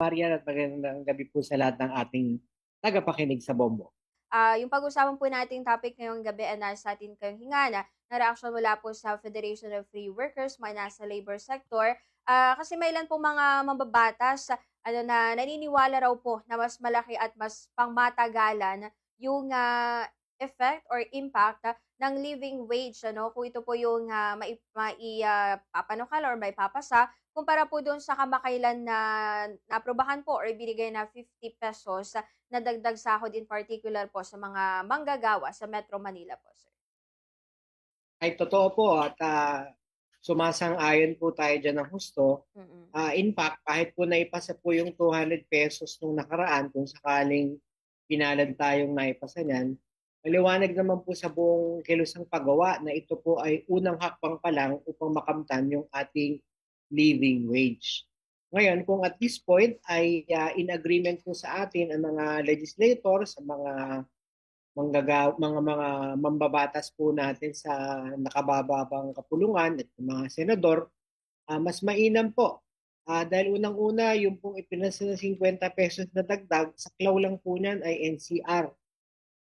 Marian at magandang gabi po sa lahat ng ating tagapakinig sa Bombo. Ah, yung pag-usapan po nating topic ngayong gabi ay nasa atin kayong hingana na reaksyon mula po sa Federation of Free Workers, mga nasa labor sector. Ah, kasi may ilan pong mga mambabatas ano na naniniwala raw po na mas malaki at mas pangmatagalan yung ah, effect or impact ah, ng living wage ano kung ito po yung uh, mai, mai papanukal or may papasa kumpara po doon sa kamakailan na naaprubahan po or ibinigay na 50 pesos na dagdag sahod in particular po sa mga manggagawa sa Metro Manila po, sir. Ay totoo po at ah, sumasang-ayon po tayo dyan ng husto. Mm. Ah, in fact, kahit po naipasa po yung 200 pesos nung nakaraan, kung sakaling pinalad tayong naipasa niyan, maliwanag naman po sa buong kilusang paggawa na ito po ay unang hakbang pa lang upang makamtan yung ating living wage. Ngayon, kung at this point ay ah, in agreement po sa atin ang mga legislator, sa mga manggagaw, mga mga mambabatas po natin sa nakabababang kapulungan at mga senador, ah, mas mainam po. Ah, dahil unang-una, yung pong ipinasa na 50 pesos na dagdag, saklaw lang po niyan ay NCR.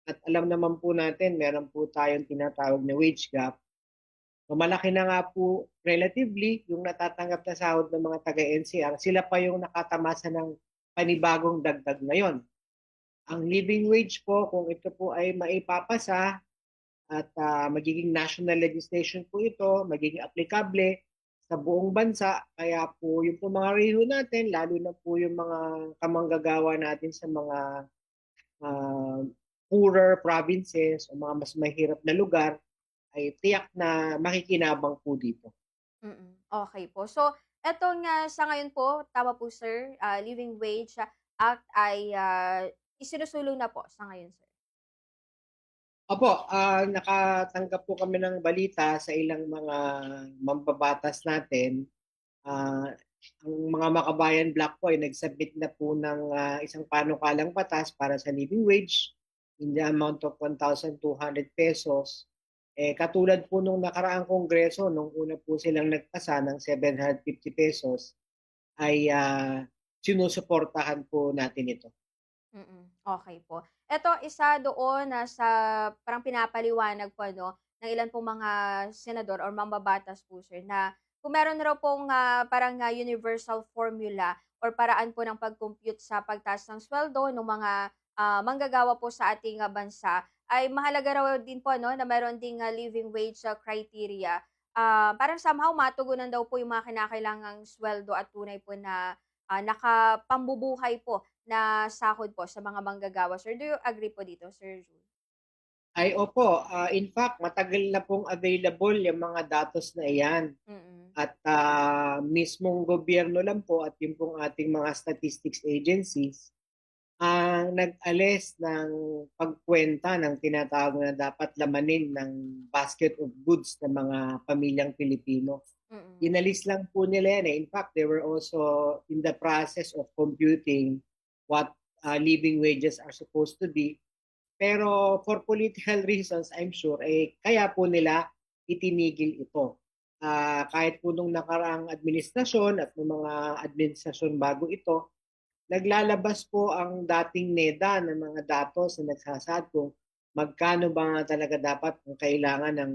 At alam naman po natin, meron po tayong tinatawag na wage gap. Malaki na nga po relatively yung natatanggap na sahod ng mga taga-NCR. Sila pa yung nakatamasa ng panibagong dagdag ngayon. Ang living wage po, kung ito po ay maipapasa at uh, magiging national legislation po ito, magiging aplikable sa buong bansa, kaya po yung po mga reho natin, lalo na po yung mga kamanggagawa natin sa mga uh, poorer provinces o mga mas mahirap na lugar, ay tiyak na makikinabang po dito. Mm. Okay po. So, eto nga sa ngayon po, tama po sir, ah, Living Wage Act ay ah, isinusulong na po sa ngayon, sir. Opo, ah, nakatanggap po kami ng balita sa ilang mga mambabatas natin. Ah, ang mga makabayan black po ay nagsubmit na po ng ah, isang panukalang batas para sa living wage in the amount of 1,200 pesos. Eh, katulad po nung nakaraang kongreso, nung una po silang nagpasa ng 750 pesos, ay uh, sinusuportahan po natin ito. Mm, Okay po. Ito isa doon na sa parang pinapaliwanag po ano, ng ilan pong mga senador or mambabatas po sir na kung meron raw pong ah, parang ah, universal formula or paraan po ng pag-compute sa pagtaas ng sweldo ng mga ah, manggagawa po sa ating ah, bansa ay mahalaga raw din po ano na meron ding ah, living wage ah, criteria. Ah, parang somehow matugunan daw po yung mga kinakailangang sweldo at tunay po na ah, nakapambubuhay po na sahod po sa mga manggagawa, sir. Do you agree po dito, Sir June? Ay opo, uh, in fact, matagal na pong available yung mga datos na iyan. Mm. At uh, mismong gobyerno lang po at yung pong ating mga statistics agencies ang nag-alis ng pagkwenta ng tinatawag na dapat lamanin ng basket of goods ng mga pamilyang Pilipino. Mm-mm. Inalis lang po nila yan. Eh. In fact, they were also in the process of computing what uh, living wages are supposed to be. Pero for political reasons, I'm sure, eh, kaya po nila itinigil ito. Uh, kahit po nung nakaraang administrasyon at ng mga administrasyon bago ito, naglalabas po ang dating NEDA ng mga datos na nagsasad kung magkano ba nga talaga dapat ang kailangan ng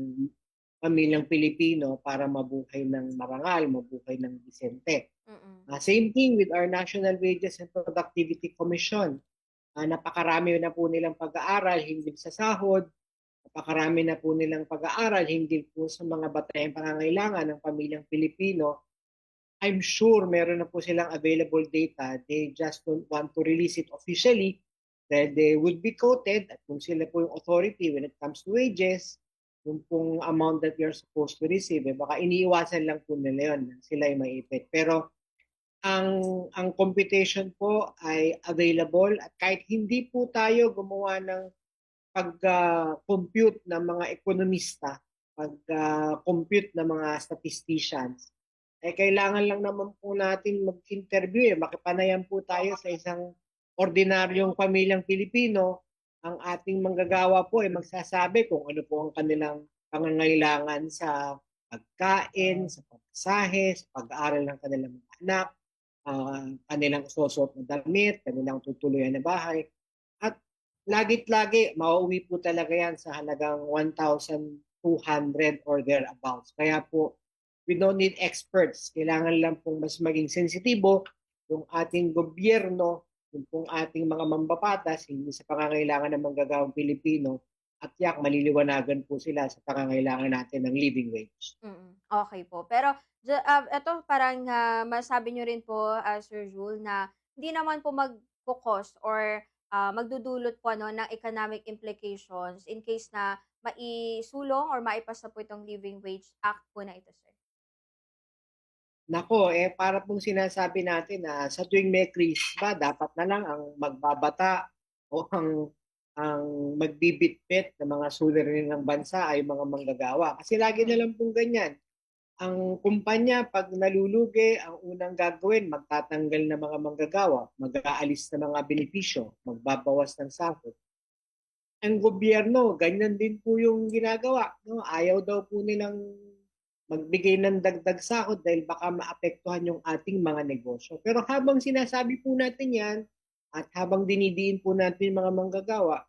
pamilyang Pilipino para mabuhay ng marangal, mabuhay ng disente. Uh, same thing with our National Wages and Productivity Commission. Uh, napakarami na po nilang pag-aaral hindi sa sahod, napakarami na po nilang pag-aaral hindi po sa mga batayang pangangailangan ng pamilyang Pilipino. I'm sure meron na po silang available data. They just don't want to release it officially dahil they would be quoted at kung sila po yung authority when it comes to wages, yung pong amount that you're supposed to receive, eh, baka iniiwasan lang po nila yun, sila ay maipit. Pero ang ang computation po ay available at kahit hindi po tayo gumawa ng pag-compute uh, ng mga ekonomista, pag-compute uh, ng mga statisticians, eh kailangan lang naman po natin mag-interview eh. Makipanayan po tayo sa isang ordinaryong pamilyang Pilipino. Ang ating manggagawa po ay magsasabi kung ano po ang kanilang pangangailangan sa pagkain, sa pagsahe, sa pag-aaral ng kanilang anak, ah, kanilang susuot na damit, kanilang tutuluyan na bahay. At lagit lagi, mauuwi po talaga yan sa halagang 1,200 or thereabouts. Kaya po, we don't need experts. Kailangan lang pong mas maging sensitibo yung ating gobyerno, yung pong ating mga mambabatas, hindi sa pangangailangan ng manggagawang Pilipino, at yak maliliwanagan po sila sa pangangailangan natin ng living wage. Mm, okey po. Pero ja ah, eto parang, ah, masabi niyo rin po, ah, Sir Jul na hindi naman po magko-cause or, ah, magdudulot po ano ng economic implications in case na maisulong or maipasa po itong Living Wage Act po na ito, sir? Nako, eh para pong sinasabi natin na sa tuwing may krisis ba dapat na lang ang magbabata o ang ang magbibitbit ng mga suliranin ng bansa ay mga manggagawa. Kasi lagi na lang pong ganyan. Ang kumpanya, pag nalulugi, ang unang gagawin, magtatanggal ng mga manggagawa, mag-aalis ng mga benepisyo, magbabawas ng sahod. Ang gobyerno, ganyan din po yung ginagawa. No? Ayaw daw po nilang magbigay ng dagdag sahod dahil baka maapektuhan yung ating mga negosyo. Pero habang sinasabi po natin yan, at habang dinidiin po natin mga manggagawa,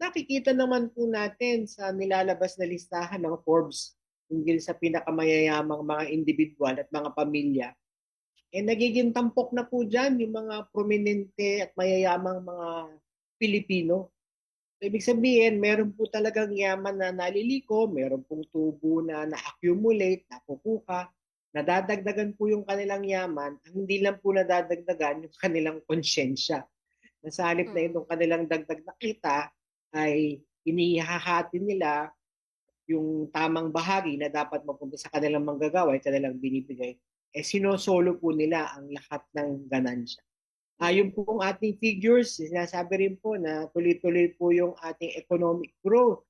nakikita naman po natin sa nilalabas na listahan ng Forbes hinggil sa pinakamayayamang mga individual at mga pamilya, eh nagiging tampok na po dyan yung mga prominente at mayayamang mga Pilipino. Ibig sabihin, meron po talagang yaman na naliliko, meron pong tubo na na-accumulate, nakukuha, nadadagdagan po yung kanilang yaman, ang hindi lang po nadadagdagan yung kanilang konsyensya. Na sa halip na Mm. itong kanilang dagdag na kita ay inihahati nila yung tamang bahagi na dapat mapunta sa kanilang manggagawa ay kanilang binibigay. Eh sinosolo po nila ang lahat ng ganansya. Ah, yung pong ating figures, sinasabi rin po na tuloy-tuloy po yung ating economic growth.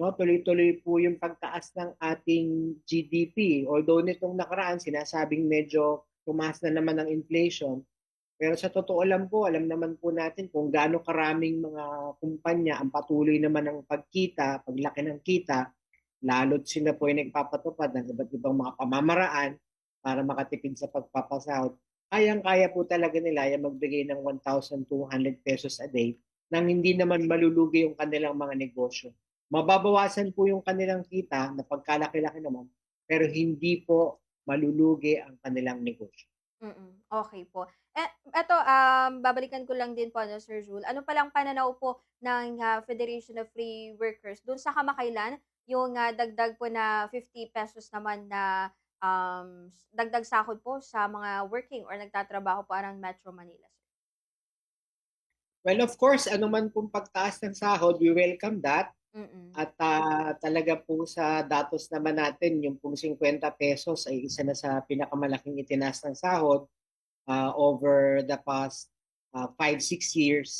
No, tuloy-tuloy po yung pagtaas ng ating GDP. Although nitong nakaraan sinasabing medyo tumaas na naman ang inflation, pero sa totoo lang po, alam naman po natin kung gaano karaming mga kumpanya ang patuloy naman ng pagkita, paglaki ng kita, lalo't sila po ay nagpapatupad ng iba't ibang mga pamamaraan para makatipid sa pagpapasahod. Kayang-kaya po talaga nila yung magbigay ng 1,200 pesos a day nang hindi naman malulugi yung kanilang mga negosyo. Mababawasan po yung kanilang kita na pagkalaki-laki naman, pero hindi po malulugi ang kanilang negosyo. Mm, okey po. Eh, eto, um, babalikan ko lang din po ano, Sir Jul, ano palang pananaw po ng, ah, Federation of Free Workers dun sa kamakailan yung, ah, dagdag po na ₱50 naman na, um, dagdag sahod po sa mga working or nagtatrabaho po around Metro Manila? Well, of course, ano man pong pagtaas ng sahod, we welcome that. Mm, At ah, talaga po sa datos naman natin, yung pong 50 pesos ay isa na sa pinakamalaking itinaas ng sahod ah, over the past 5-6 years.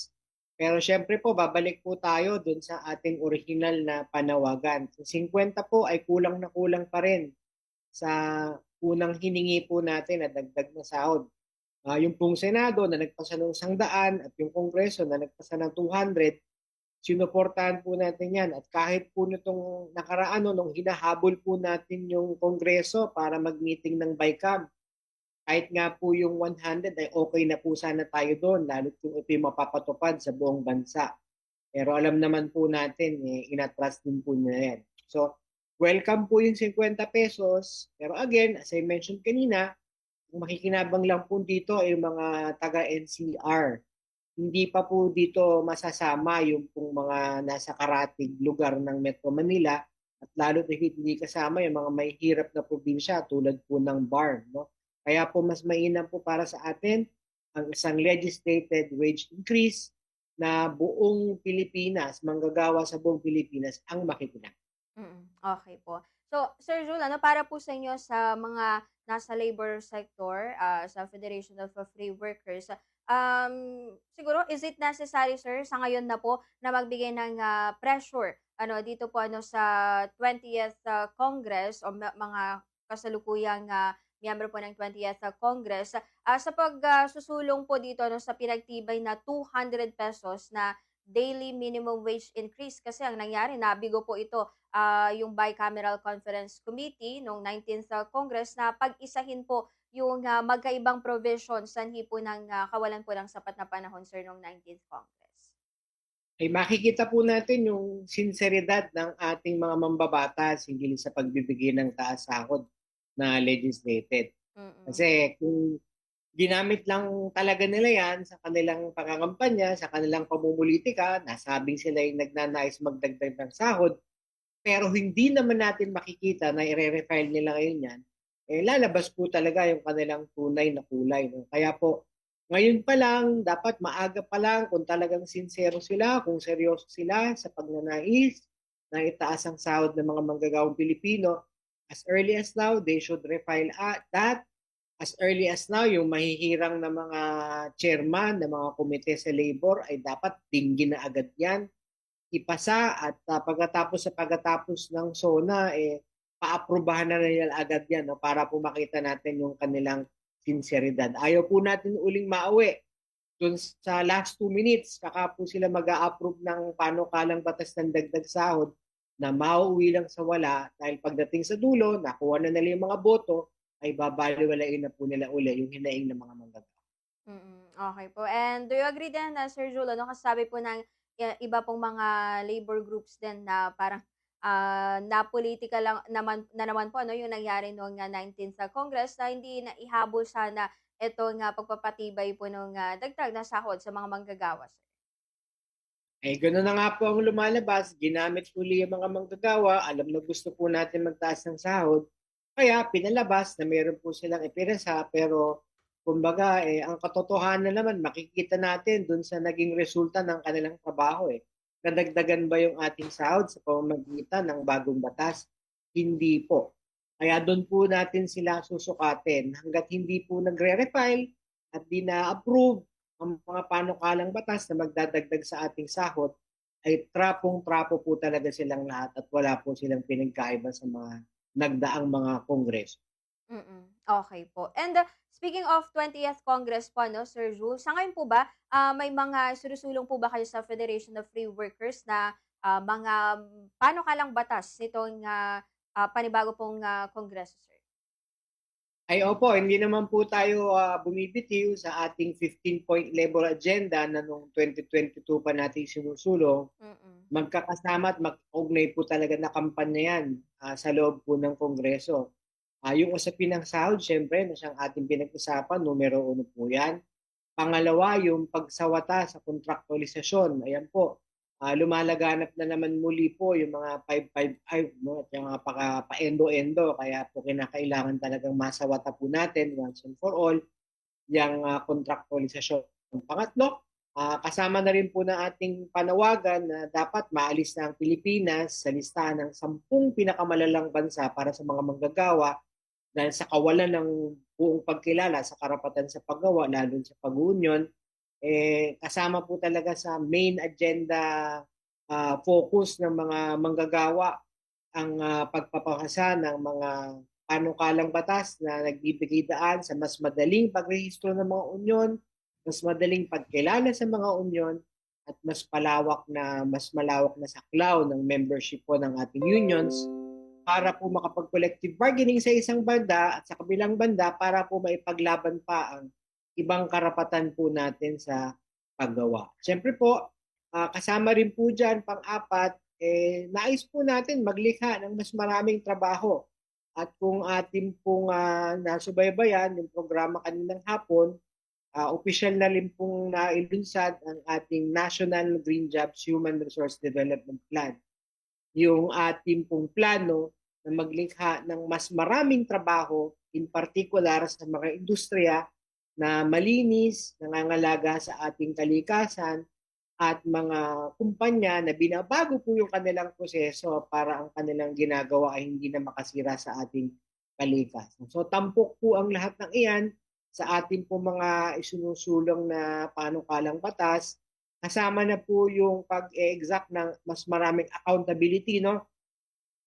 Pero syempre po, babalik po tayo dun sa ating original na panawagan. So 50 po ay kulang na kulang pa rin sa unang hiningi po natin na dagdag na sahod. Ah, yung pong Senado na nagpasa ng 100 at yung Kongreso na nagpasa ng 200, sinuportahan po natin yan. At kahit po nitong nakaraan, no, nung hinahabol po natin yung Kongreso para mag-meeting ng BICAM, kahit nga po yung 100 ay okay na po sana tayo doon, lalo kung ito yung mapapatupad sa buong bansa. Pero alam naman po natin, eh, inatras din po niya yan. So, welcome po yung 50 pesos. Pero again, as I mentioned kanina, ang makikinabang lang po dito ay yung mga taga-NCR hindi pa po dito masasama yung pong mga nasa karatig lugar ng Metro Manila at lalo na hindi kasama yung mga may hirap na probinsya tulad po ng BAR. No? Kaya po mas mainam po para sa atin ang isang legislated wage increase na buong Pilipinas, manggagawa sa buong Pilipinas ang makikinabang. Mm, okey po. So, Sir Jul, ano para po sa inyo sa mga nasa labor sector, ah, sa Federation of Free Workers, um, siguro is it necessary, sir, sa ngayon na po na magbigay ng, ah, pressure ano dito po ano sa 20th ah, Congress o ma mga kasalukuyang, ah, miyembro po ng 20th ah, Congress, ah, sa pag, ah, po dito ano sa pinagtibay na ₱200 na daily minimum wage increase. Kasi ang nangyari nabigo po ito, ah, yung Bicameral Conference Committee noong 19th ah, Congress na pag-isahin po yung ah, magkaibang provisions sanhi po ng ah, kawalan po ng sapat na panahon, sir, noong 19th Congress? Ay makikita po natin yung sinseridad ng ating mga mambabatas hinggil sa pagbibigay ng taas sahod na legislated. Mm. Kasi kung ginamit lang talaga nila yan sa kanilang pangangampanya, sa kanilang pamumulitika, nasabing sila yung nagnanais magdagdag ng sahod, pero hindi naman natin makikita na i-refile nila ngayon yan, eh lalabas po talaga yung kanilang tunay na kulay. No? Kaya po, ngayon pa lang, dapat maaga pa lang kung talagang sincero sila, kung seryoso sila sa pagnanais na itaas ang sahod ng mga manggagawang Pilipino, as early as now, they should refile uh, that as early as now, yung mahihirang na mga chairman ng mga komite sa labor ay dapat dinggin na agad yan. Ipasa at uh, pagkatapos sa pagkatapos ng SONA, eh, paaprubahan na nila agad yan no, para po makita natin yung kanilang sinseridad. Ayaw po natin uling mauwi. Dun sa last two minutes, kaka po sila mag approve ng panukalang batas ng dagdag sahod na mauwi lang sa wala dahil pagdating sa dulo, nakuha na nila yung mga boto, ay babaliwalain na po nila uli yung hinaing ng mga manggagawa. Mm, okay po. And do you agree din na Sir Julo, no, kasabi po ng i- iba pong mga labor groups din na parang ah, na politika lang naman na naman po ano yung nangyari noong nga 19th sa Congress na hindi na ihabol sana ito nga pagpapatibay po ng ah, dagdag na sahod sa mga manggagawa. Sir. Eh, gano'n na nga po ang lumalabas. Ginamit uli yung mga manggagawa. Alam na gusto po natin magtaas ng sahod. Kaya pinalabas na meron po silang ipirasa pero kumbaga eh, ang katotohanan naman makikita natin dun sa naging resulta ng kanilang trabaho eh. Nadagdagan ba yung ating sahod sa pamamagitan ng bagong batas? Hindi po. Kaya doon po natin sila susukatin hanggat hindi po nagre-refile at di na-approve ang mga panukalang batas na magdadagdag sa ating sahod ay trapong-trapo po talaga silang lahat at wala po silang pinagkaiba sa mga nagdaang mga kongreso. Mm. Okay po. And uh, speaking of 20th Congress po, no, Sir Jules, sa ngayon po ba, ah, may mga surusulong po ba kayo sa Federation of Free Workers na ah, mga panukalang batas nitong ah, ah, panibago pong ah, Kongreso, sir? Ay opo, hindi naman po tayo ah, bumibitiw sa ating 15-point labor agenda na noong 2022 pa natin sinusulong. Mm. Magkakasama at mag-ugnay po talaga na kampanya yan ah, sa loob po ng Kongreso. Ah, yung usapin ng sahod, syempre, na siyang ating pinag-usapan, numero uno po yan. Pangalawa, yung pagsawata sa kontraktualisasyon. Ayan po, ah, lumalaganap na naman muli po yung mga 555 no? at yung mga pa-endo-endo. Kaya po kinakailangan talagang masawata po natin once and for all yung uh, kontraktualisasyon. Pangatlo, ah, kasama na rin po ng ating panawagan na dapat maalis na ang Pilipinas sa listahan ng sampung pinakamalalang bansa para sa mga manggagawa dahil sa kawalan ng buong pagkilala sa karapatan sa paggawa, lalo sa pag-union, eh, kasama po talaga sa main agenda ah, focus ng mga manggagawa ang ah, pagpapakasa ng mga panukalang batas na nagbibigay daan sa mas madaling pagrehistro ng mga unyon, mas madaling pagkilala sa mga unyon, at mas palawak na mas malawak na saklaw ng membership po ng ating unions para po makapag-collective bargaining sa isang banda at sa kabilang banda para po maipaglaban pa ang ibang karapatan po natin sa paggawa. Siyempre po, ah, kasama rin po dyan, pang-apat, eh, nais po natin maglikha ng mas maraming trabaho. At kung atin pong ah, nasubaybayan yung programa kaninang hapon, ah, opisyal na rin pong nailunsad ang ating National Green Jobs Human Resource Development Plan yung ating pong plano na maglikha ng mas maraming trabaho, in particular sa mga industriya na malinis, nangangalaga sa ating kalikasan, at mga kumpanya na binabago po yung kanilang proseso para ang kanilang ginagawa ay hindi na makasira sa ating kalikasan. So tampok po ang lahat ng iyan sa ating po mga isinusulong na panukalang batas kasama na po yung pag-exact ng mas maraming accountability no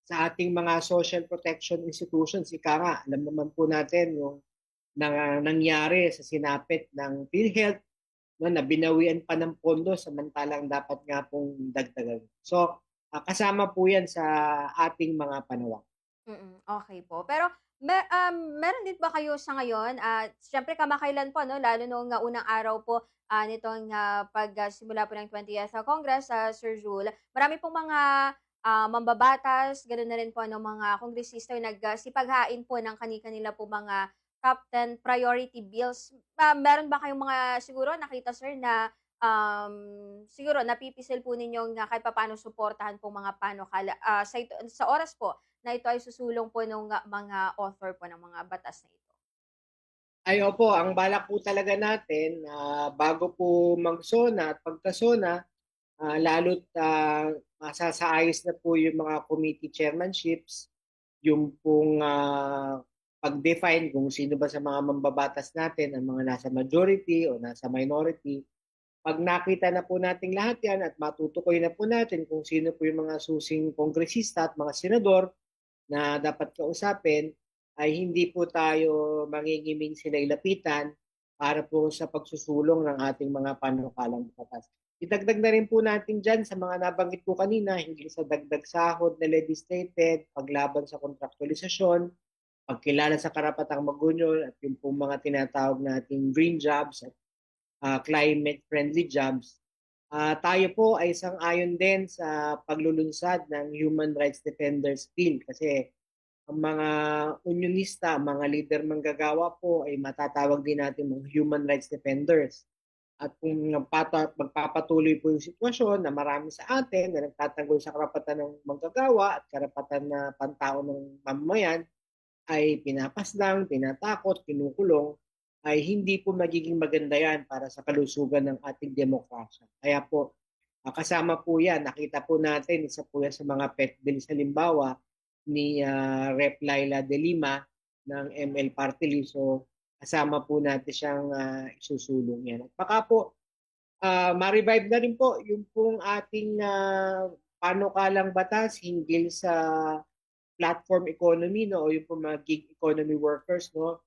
sa ating mga social protection institutions. Ika nga, alam naman po natin yung na, nangyari sa sinapit ng PhilHealth no, na binawian pa ng pondo samantalang dapat nga pong dagdagan. So, ah, kasama po yan sa ating mga panawag. Mm, okay po. Pero Me um, meron din ba kayo sa ngayon at siyempre kamakailan po 'no, lalo nung ah, unang araw po, ah, nitong, ah, pagsimula po ng 20th Congress, ah, Sir Jul. Marami pong mga, ah, mambabatas, gano'n na rin po ano, mga kongresista yung nagsipaghain po ng kani-kanila po mga 10 priority bills. Ah, meron ba kayong mga siguro nakita sir na, um, siguro napipisil po ninyong na kahit papaano suportahan pong mga panukala, ah, sa ito sa oras po na ito ay susulong po ah, mga author po ng mga batas na ito? Ay opo, ang balak po talaga natin, ah, bago po mag-SONA at pagka-SONA, ah, lalo't ah, masasaayos na po yung mga committee chairmanships, yung pong ah, pag-define kung sino ba sa mga mambabatas natin ang mga nasa majority o nasa minority. Pag nakita na po natin lahat yan at matutukoy na po natin kung sino po yung mga susing kongresista at mga senador na dapat kausapin, ay hindi po tayo mangingiming sila ilapitan para po sa pagsusulong ng ating mga panukalang batas. Idagdag na rin po natin dyan sa mga nabanggit ko kanina, hinggil sa dagdag sahod na legislated, paglaban sa kontraktualisasyon, pagkilala sa karapatang magunyol at yung pong mga tinatawag nating green jobs at uh, climate-friendly jobs. Uh, tayo po ay isang ayon din sa paglulunsad ng Human Rights Defenders Bill kasi ang mga unionista, mga leader manggagawa po ay matatawag din natin mga human rights defenders. At kung magpapatuloy po yung sitwasyon na marami sa atin na nagtatanggol sa karapatan ng manggagawa at karapatan na pantao ng mamamayan ay pinapaslang, tinatakot, kinukulong, ay hindi po magiging maganda yan para sa kalusugan ng ating demokrasya. Kaya po, kasama po yan, nakita po natin, isa po yan sa mga pet bills halimbawa, ni uh, Rep. Laila De Lima ng ML Party List. So, kasama po natin siyang uh, isusulong yan. At baka po, uh, ma-revive na rin po yung pong ating uh, panukalang batas hinggil sa platform economy no o yung pong mga gig economy workers no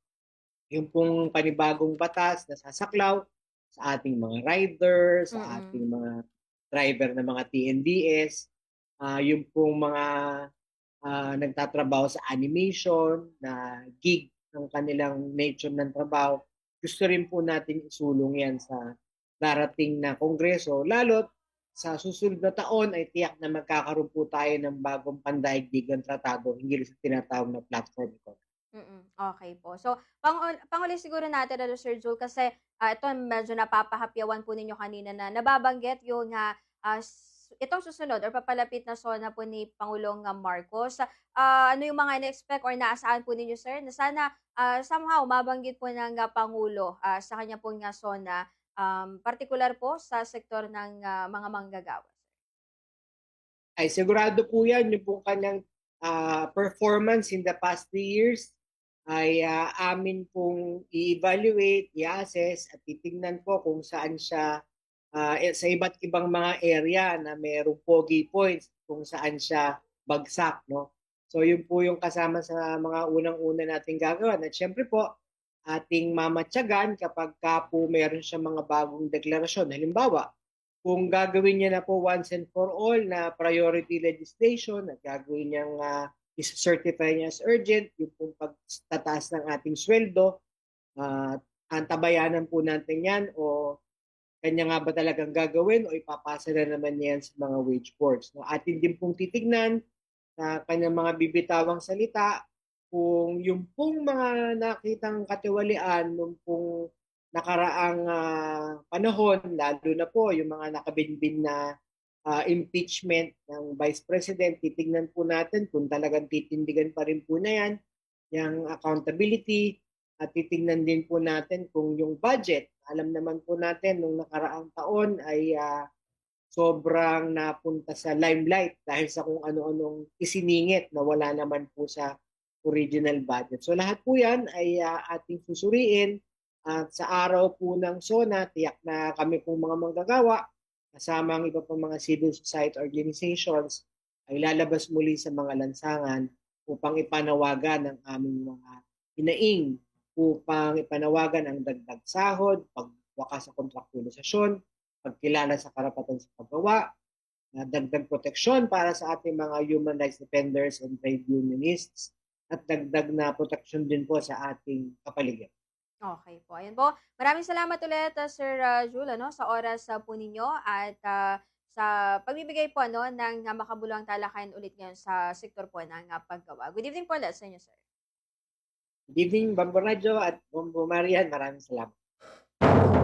yung pong panibagong batas na sasaklaw sa ating mga riders, sa mm-hmm. ating mga driver ng mga TNDS, uh, yung pong mga uh, nagtatrabaho sa animation, na gig ng kanilang nature ng trabaho, gusto rin po natin isulong yan sa darating na kongreso. Lalo't sa susunod na taon ay tiyak na magkakaroon po tayo ng bagong pandaigdigang tratado hinggil sa tinatawag na platform economy. Mm, okay po. So, pang panghuli siguro natin ano Sir Jul kasi, ah, ito medyo napapahapyawan po ninyo kanina na nababanggit yung, ah, itong susunod or papalapit na SONA po ni Pangulong Marcos. Ah, ano yung mga ina-expect or naasahan po ninyo sir na sana, ah, somehow mabanggit po ng, ah, Pangulo, ah, sa kanya pong, ah, SONA, um, partikular po sa sektor ng, ah, mga manggagawa? Ay sigurado po yan yung pong kanyang, ah, performance in the past three years ay uh, amin pong i-evaluate, i-assess at titingnan po kung saan siya uh, sa iba't ibang mga area na mayroong pogi points kung saan siya bagsak. No? So yun po yung kasama sa mga unang-una nating gagawin. At syempre po, ating mamatyagan kapag ka po meron siya mga bagong deklarasyon. Halimbawa, kung gagawin niya na po once and for all na priority legislation at gagawin niyang uh, is-certify niya as urgent, yung pong pagtataas ng ating sweldo, uh, antabayanan po natin yan o kanya nga ba talagang gagawin o ipapasa na naman yan sa mga wage boards. No? Atin din pong titignan sa kanyang mga bibitawang salita kung yung pong mga nakitang katiwalian nung pong nakaraang uh, panahon, lalo na po yung mga nakabinbin na uh, impeachment ng Vice President, titingnan po natin kung talagang titindigan pa rin po na yan, yung accountability, at titingnan din po natin kung yung budget, alam naman po natin nung nakaraang taon ay uh, sobrang napunta sa limelight dahil sa kung ano-anong isiningit na wala naman po sa original budget. So lahat po yan ay uh, ating susuriin at sa araw po ng SONA, tiyak na kami pong mga manggagawa kasama ang iba pang mga civil society organizations ay lalabas muli sa mga lansangan upang ipanawagan ang aming mga hinaing upang ipanawagan ang dagdag sahod, pagwakas sa kontraktualisasyon, pagkilala sa karapatan sa paggawa, na dagdag proteksyon para sa ating mga human rights defenders and trade unionists, at dagdag na proteksyon din po sa ating kapaligiran. Okay po. Ayan po. Maraming salamat ulit, ah, Sir ah, Jul, ano, sa oras ah, po ninyo at ah, sa pagbibigay po ano, ng ah, makabuluhang talakayan ulit ngayon sa sektor po ng ah, paggawa. Good evening po ulit sa inyo, sir. Good evening, Bambo Radio at Bambo Marian. Maraming salamat.